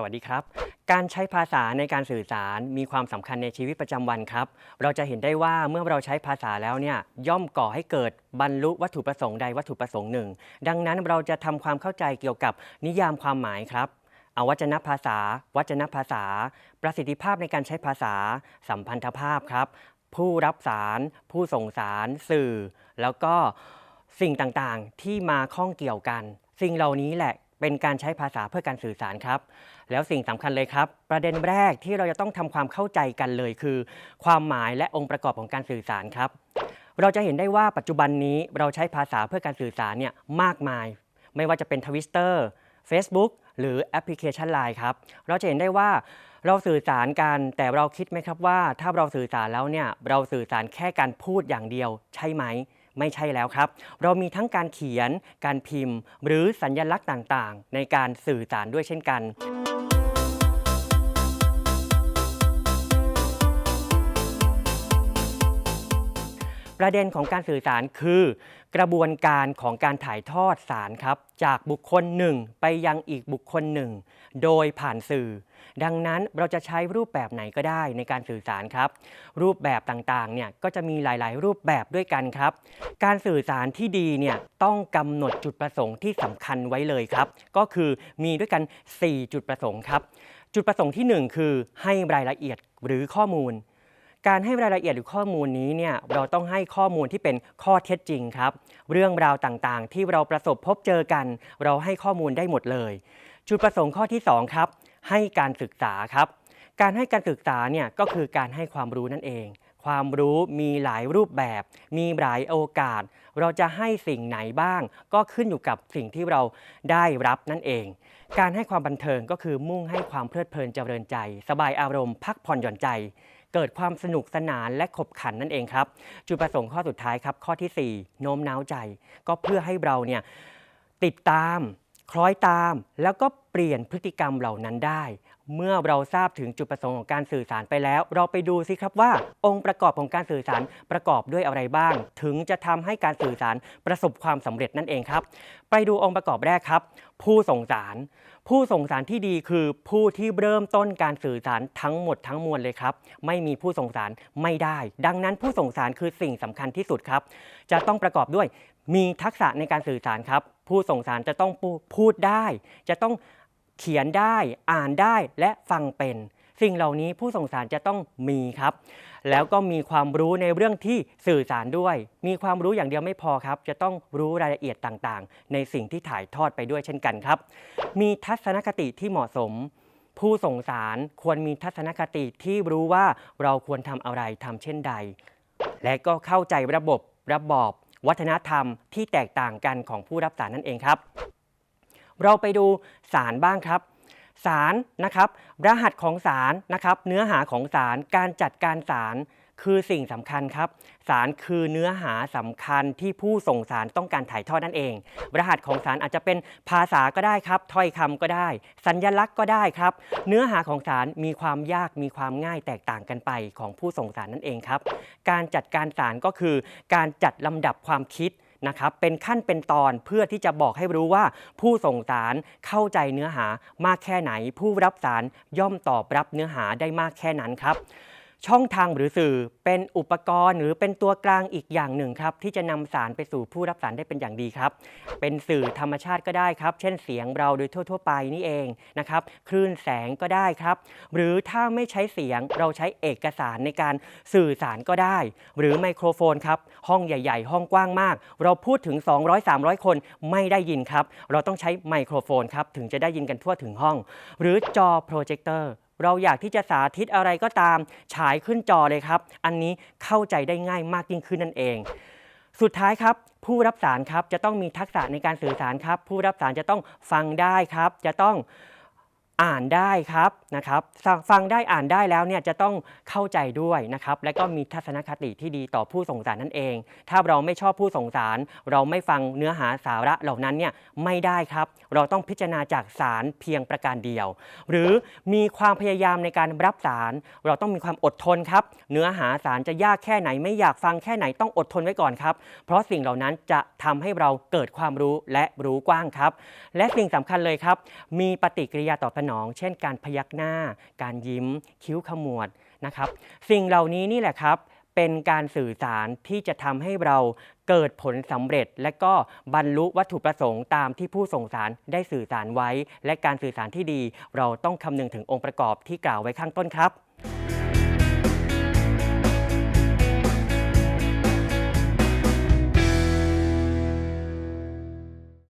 สวัสดีครับ การใช้ภาษาในการสื่อสารมีความสำคัญในชีวิตประจำวันครับ เราจะเห็นได้ว่าเมื่อเราใช้ภาษาแล้วเนี่ยย่อมก่อให้เกิดบรรลุวัตถุประสงค์ใดวัตถุประสงค์หนึ่ง ดังนั้นเราจะทำความเข้าใจเกี่ยวกับนิยามความหมายครับอวัจนภาษา วัจนภาษา ประสิทธิภาพในการใช้ภาษา สัมพันธภาพครับ ผู้รับสาร ผู้ส่งสาร สื่อ แล้วก็สิ่งต่างๆที่มาข้องเกี่ยวกัน สิ่งเหล่านี้แหละ เป็นการใช้ภาษาเพื่อการสื่อสารครับ แล้วสิ่งสำคัญเลยครับ ประเด็นแรกที่เราจะต้องทำความเข้าใจกันเลยคือ ความหมายและองค์ประกอบของการสื่อสารครับ เราจะเห็นได้ว่าปัจจุบันนี้เราใช้ภาษาเพื่อการสื่อสารเนี่ยมากมาย ไม่ว่าจะเป็นทวิสเตอร์ Facebook หรือแอปพลิเคชัน Line ครับ เราจะเห็นได้ว่าเราสื่อสารกันแต่เราคิดไหมครับว่า ถ้าเราสื่อสารแล้วเนี่ยเราสื่อสารแค่การพูดอย่างเดียวใช่ไหม ไม่ใช่แล้วครับ เรามีทั้งการเขียน การพิมพ์ หรือสัญญลักษณ์ต่างๆ ในการสื่อสารด้วยเช่นกัน ประเด็นของการสื่อสารคือกระบวนการของการถ่ายทอดสารครับ จากบุคคลหนึ่งไปยังอีกบุคคลหนึ่ง โดยผ่านสื่อ ดังนั้นเราจะใช้รูปแบบไหนก็ได้ในการสื่อสารครับ รูปแบบต่างๆเนี่ยก็จะมีหลาย ๆ รูปแบบด้วยกันครับ การสื่อสารที่ดีเนี่ยต้องกำหนดจุดประสงค์ที่สำคัญไว้เลยครับ ก็คือมีด้วยกัน 4 จุดประสงค์ครับ จุดประสงค์ที่ 1 คือให้รายละเอียดหรือข้อมูล การให้รายละเอียดหรือข้อมูลนี้เนี่ยเราต้องให้ข้อมูลที่เป็นข้อเท็จจริงครับ เรื่องราวต่างๆ ที่เราประสบพบเจอกัน เราให้ข้อมูลได้หมดเลย จุดประสงค์ข้อที่ 2 ครับ ให้การศึกษาครับ การให้การศึกษาเนี่ยก็คือการให้ความรู้นั่นเอง ความรู้มีหลายรูปแบบ มีหลายโอกาส เราจะให้สิ่งไหนบ้าง ก็ขึ้นอยู่กับสิ่งที่เราได้รับนั่นเองการให้ความบันเทิงก็คือมุ่งให้ความเพลิดเพลินเจริญใจ สบายอารมณ์พักผ่อนหย่อนใจ เกิดความสนุกสนานและขบขันนั่นเองครับ จุดประสงค์ข้อสุดท้ายครับ ข้อทีสี่4 โน้มน้าวใจ ก็เพื่อให้เราเนี่ยติดตาม คล้อยตามแล้วก็เปลี่ยนพฤติกรรมเหล่านั้นได้ เมื่อเราทราบถึงจุดประสงค์ของการสื่อสารไปแล้ว เราไปดูสิครับว่า องค์ประกอบของการสื่อสารประกอบด้วยอะไรบ้าง ถึงจะทำให้การสื่อสารประสบความสำเร็จนั่นเองครับ ไปดูองค์ประกอบแรกครับ ผู้ส่งสาร ผู้ส่งสารที่ดีคือผู้ที่เริ่มต้นการสื่อสารทั้งหมดทั้งมวลเลยครับ ไม่มีผู้ส่งสารไม่ได้ ดังนั้นผู้ส่งสารคือสิ่งสำคัญที่สุดครับ จะต้องประกอบด้วย มีทักษะในการสื่อสารครับ ผู้ส่งสารจะต้องพูดได้ จะต้องเขียนได้อ่านได้และฟังเป็น สิ่งเหล่านี้ผู้ส่งสารจะต้องมีครับ แล้วก็มีความรู้ในเรื่องที่สื่อสารด้วย มีความรู้อย่างเดียวไม่พอครับ จะต้องรู้รายละเอียดต่างๆ ในสิ่งที่ถ่ายทอดไปด้วยเช่นกันครับ มีทัศนคติที่เหมาะสมผู้ส่งสารควรมีทัศนคติที่รู้ว่าเราควรทำอะไรทำเช่นใด และก็เข้าใจระบบระบอบ วัฒนธรรมที่แตกต่างกันของผู้รับสารนั่นเองครับ เราไปดูสารบ้างครับสารนะครับ รหัสของสารนะครับ เนื้อหาของสารการจัดการสาร คือสิ่งสำคัญครับ สารคือเนื้อหาสำคัญที่ผู้ส่งสารต้องการถ่ายทอดนั่นเอง รหัสของสารอาจจะเป็นภาษาก็ได้ครับถ้อยคำก็ได้ สัญญลักษณ์ก็ได้ครับ เนื้อหาของสารมีความยากมีความง่ายแตกต่างกันไปของผู้ส่งสารนั่นเองครับ การจัดการสารก็คือ การจัดลำดับความคิดนะครับเป็นขั้นเป็นตอนเพื่อที่จะบอกให้รู้ว่า ผู้ส่งสารเข้าใจเนื้อหามากแค่ไหน ผู้รับสารย่อมตอบรับเนื้อหาได้มากแค่นั้นครับ ช่องทางหรือสื่อเป็นอุปกรณ์หรือเป็นตัวกลางอีกอย่างหนึ่งครับ ที่จะนำสารไปสู่ผู้รับสารได้เป็นอย่างดีครับ เป็นสื่อธรรมชาติก็ได้ครับ เช่นเสียงเราโดยทั่ว ๆ ไปนี่เองนะครับ คลื่นแสงก็ได้ครับ หรือถ้าไม่ใช้เสียงเราใช้เอกสารในการสื่อสารก็ได้ หรือไมโครโฟนครับ ห้องใหญ่ ๆ ห้องกว้างมาก เราพูดถึง 200-300 คนไม่ได้ยินครับ เราต้องใช้ไมโครโฟนครับถึงจะได้ยินกันทั่วถึงห้อง หรือจอโปรเจคเตอร์ เราอยากที่จะสาธิตอะไรก็ตาม ฉายขึ้นจอเลยครับ อันนี้เข้าใจได้ง่ายมากยิ่งขึ้นนั่นเอง สุดท้ายครับผู้รับสารครับจะต้องมีทักษะในการสื่อสารครับ ผู้รับสารจะต้องฟังได้ครับ จะต้อง อ่านได้ครับนะครับฟังได้อ่านได้แล้วเนี่ยจะต้องเข้าใจด้วยนะครับและก็มีทัศนคติที่ดีต่อผู้ส่งสารนั่นเอง ถ้าเราไม่ชอบผู้ส่งสาร เราไม่ฟังเนื้อหาสาระเหล่านั้นเนี่ยไม่ได้ครับ เราต้องพิจารณาจากสารเพียงประการเดียว หรือมีความพยายามในการรับสาร เราต้องมีความอดทนครับ เนื้อหาสารจะยากแค่ไหนไม่อยากฟังแค่ไหนต้องอดทนไว้ก่อนครับ เพราะสิ่งเหล่านั้นจะทำให้เราเกิดความรู้และรู้กว้างครับ และสิ่งสำคัญเลยครับ มีปฏิกิริยาตอบสนนอง เช่น การพยักหน้า การยิ้ม คิ้วขมวดนะครับ สิ่งเหล่านี้นี่แหละครับ เป็นการสื่อสารที่จะทำให้เราเกิดผลสำเร็จ และก็บรรลุวัตถุประสงค์ตามที่ผู้ส่งสารได้สื่อสารไว้ และการสื่อสารที่ดี เราต้องคำนึงถึงองค์ประกอบที่กล่าวไว้ข้างต้นครับ